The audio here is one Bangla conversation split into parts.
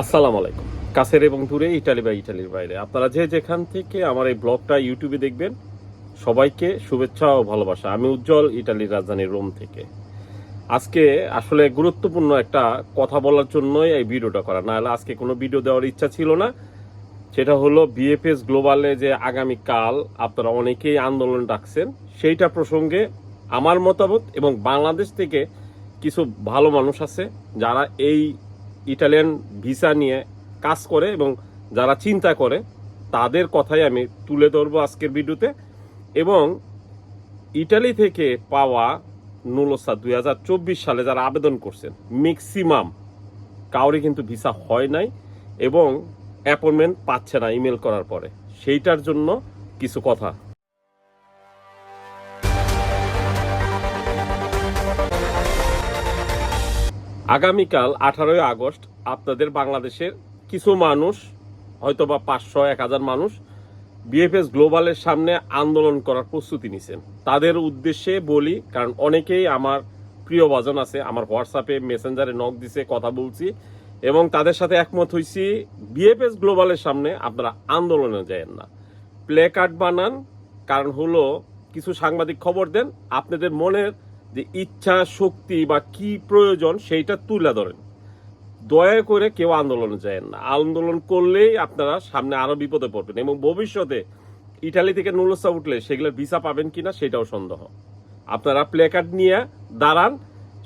আসসালামু আলাইকুম। কাছের এবং দূরে, ইটালি বা ইটালির বাইরে। আপনারা যে যেখান থেকে আমার এই ব্লগটা ইউটিউবে দেখবেন, সবাইকে শুভেচ্ছা ও ভালোবাসা। আমি উজ্জ্বল, ইটালির রাজধানী রোম থেকে। আজকে আসলে গুরুত্বপূর্ণ একটা কথা বলার জন্যই এই ভিডিওটা করা। না হলে আজকে কোনো ভিডিও দেওয়ার ইচ্ছা ছিল না। সেটা হলো বিএফএস গ্লোবালে যে আগামীকাল আপনারা অনেকেই আন্দোলন ডাকছেন, সেইটা প্রসঙ্গে আমার মতামত এবং বাংলাদেশ থেকে কিছু ভালো মানুষ আছে যারা এই ইটালিয়ান ভিসা নিয়ে কাজ করে এবং যারা চিন্তা করে, তাদের কথাই আমি তুলে ধরবো আজকের ভিডিওতে। এবং ইটালি থেকে পাওয়া নুলোসা দুই হাজার চব্বিশ সালে যারা আবেদন করছেন ম্যাক্সিমাম কাউরে কিন্তু ভিসা হয় নাই এবং অ্যাপয়েন্টমেন্ট পাচ্ছে না ইমেল করার পরে। সেইটার জন্য কিছু কথা। আগামীকাল আঠারোই আগস্ট আপনাদের বাংলাদেশের কিছু মানুষ হয়তো বা পাঁচশো, এক হাজার মানুষ বিএফএস গ্লোবালের সামনে আন্দোলন করার প্রস্তুতি নিছেন। তাদের উদ্দেশ্যে বলি, কারণ অনেকেই আমার প্রিয় বাজন আছে, আমার হোয়াটসঅ্যাপে, মেসেঞ্জারে নক দিছে, কথা বলছি, এবং তাদের সাথে একমত হইছি, বিএফএস গ্লোবালের সামনে আপনারা আন্দোলনে যায়েন না। প্লে কার্ড বানান, কারণ হলো কিছু সাংবাদিক খবর দেন, আপনাদের মনের যে ইচ্ছা, শক্তি বা কি প্রয়োজন সেইটা তুলে ধরেন। দয়া করে কেউ আন্দোলনে যায় না। আন্দোলন করলেই আপনারা সামনে আরও বিপদে পড়বেন এবং ভবিষ্যতে ইটালি থেকে নুলসা উঠলে সেগুলোর ভিসা পাবেন কিনা সেটাও সন্দেহ। আপনারা প্লে কার্ড নিয়ে দাঁড়ান,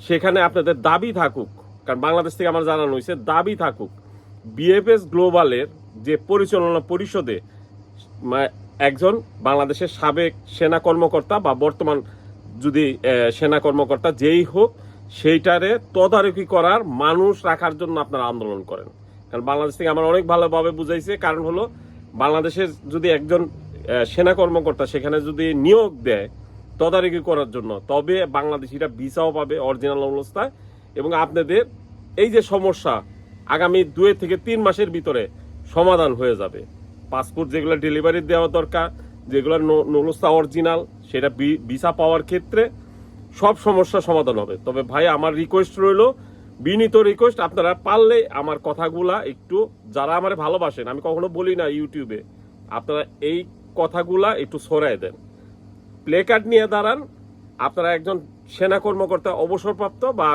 সেখানে আপনাদের দাবি থাকুক, কারণ বাংলাদেশ থেকে আমার জানানো হয়েছে, দাবি থাকুক। বিএফএস গ্লোবালের যে পরিচালনা পরিষদে একজন বাংলাদেশের সাবেক সেনা কর্মকর্তা বা বর্তমান যদি সেনা কর্মকর্তা যেই হোক, সেইটারে তদারকি করার মানুষ রাখার জন্য আপনারা আন্দোলন করেন। কারণ বাংলাদেশ থেকে আমার অনেক ভালোভাবে বুঝাইছে, কারণ হলো বাংলাদেশের যদি একজন সেনা কর্মকর্তা সেখানে যদি নিয়োগ দেয় তদারকি করার জন্য, তবে বাংলাদেশিরা ভিসাও পাবে অরিজিনাল অবস্থায়। এবং আপনাদের এই যে সমস্যা, আগামী দুই থেকে তিন মাসের ভিতরে সমাধান হয়ে যাবে। পাসপোর্ট যেগুলো ডেলিভারি দেওয়া দরকার, যেগুলো নলস্তা অরিজিনাল সেটা ভিসা পাওয়ার ক্ষেত্রে সব সমস্যা সমাধান হবে। তবে ভাই, আমার রিকোয়েস্ট রইল, বিনীত রিকোয়েস্ট আপনারা পারলে আমার কথাগুলা একটু, যারা আমার ভালোবাসেন, আমি কখনো বলি না ইউটিউবে, আপনারা এই কথাগুলা একটু সরাই দেন। প্লে কার্ড নিয়ে দাঁড়ান, আপনারা একজন সেনা কর্মকর্তা অবসরপ্রাপ্ত বা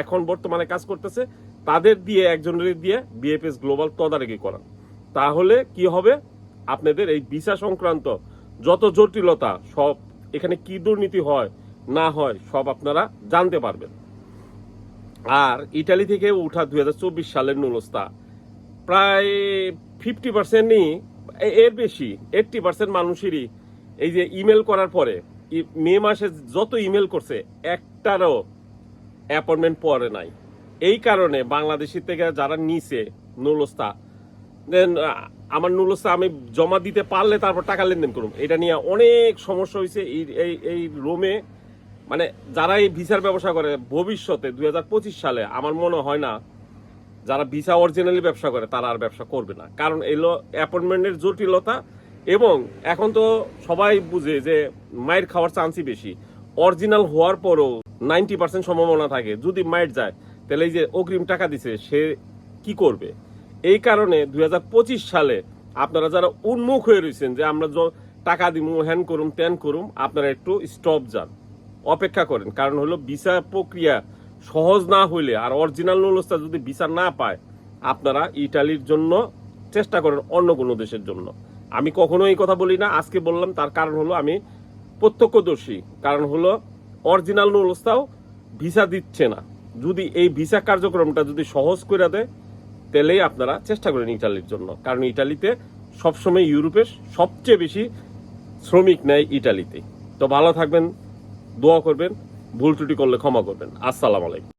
এখন বর্তমানে কাজ করতেছে, তাদের দিয়ে, একজনের দিয়ে বিএফএস গ্লোবাল তদারকি করান। তাহলে কি হবে? আপনাদের এই ভিসা সংক্রান্ত যত জটিলতা সব এখানে কি দুর্নীতি হয়, না হয়, সব আপনারা জানতে পারবেন। আর ইটালি থেকে উঠা দুই হাজার চব্বিশ সালের নুলস্তা প্রায় ফিফটি পার্সেন্টই এর বেশি, এইটটি পার্সেন্ট মানুষেরই এই যে ইমেল করার পরে মে মাসে যত ইমেল করছে, একটারও অ্যাপয়েন্টমেন্ট পরে নাই। এই কারণে বাংলাদেশি থেকে যারা নিছে নুলস্তা দেন আমার নুলস্তা আমি জমা দিতে পারলে তারপর টাকা লেনদেন করুন। এটা নিয়ে অনেক সমস্যা হয়েছে এই এই এই রোমে। মানে যারা এই ভিসার ব্যবসা করে, ভবিষ্যতে দুই হাজার পঁচিশ সালে আমার মনে হয় না, যারা ভিসা অরিজিনালি ব্যবসা করে, তারা আর ব্যবসা করবে না। কারণ এলো অ্যাপয়েন্টমেন্টের জটিলতা এবং এখন তো সবাই বুঝে যে মায়ের খাওয়ার চান্সই বেশি। অরিজিনাল হওয়ার পরও নাইনটি পার্সেন্ট সম্ভাবনা থাকে। যদি মায়ের যায়, তাহলে এই যে অগ্রিম টাকা দিছে, সে কি করবে? এই কারণে দুই হাজার পঁচিশ সালে আপনারা যারা উন্মুখ হয়ে রয়েছেন যে আমরা টাকা দিব হ্যান করুম ত্যান করুম, আপনারা একটু স্টপ যান। অপেক্ষা করেন। কারণ হলো ভিসা প্রক্রিয়া সহজ না হইলে আর অরিজিনাল নুলস্তা যদি ভিসা না পায়, আপনারা ইটালির জন্য চেষ্টা করেন অন্য কোনো দেশের জন্য। আমি কখনো এই কথা বলি না, আজকে বললাম, তার কারণ হলো আমি প্রত্যক্ষদর্শী। কারণ হলো অরিজিনাল নুলস্তাও ভিসা দিচ্ছে না। যদি এই ভিসা কার্যক্রমটা যদি সহজ করে দেয় তাহলেই আপনারা চেষ্টা করেন ইটালির জন্য। কারণ ইটালিতে সবসময় ইউরোপের সবচেয়ে বেশি শ্রমিক নেয় ইটালিতে তো ভালো থাকবেন, দোয়া করবেন, ভুল ত্রুটি করলে ক্ষমা করবেন। আসসালামু আলাইকুম।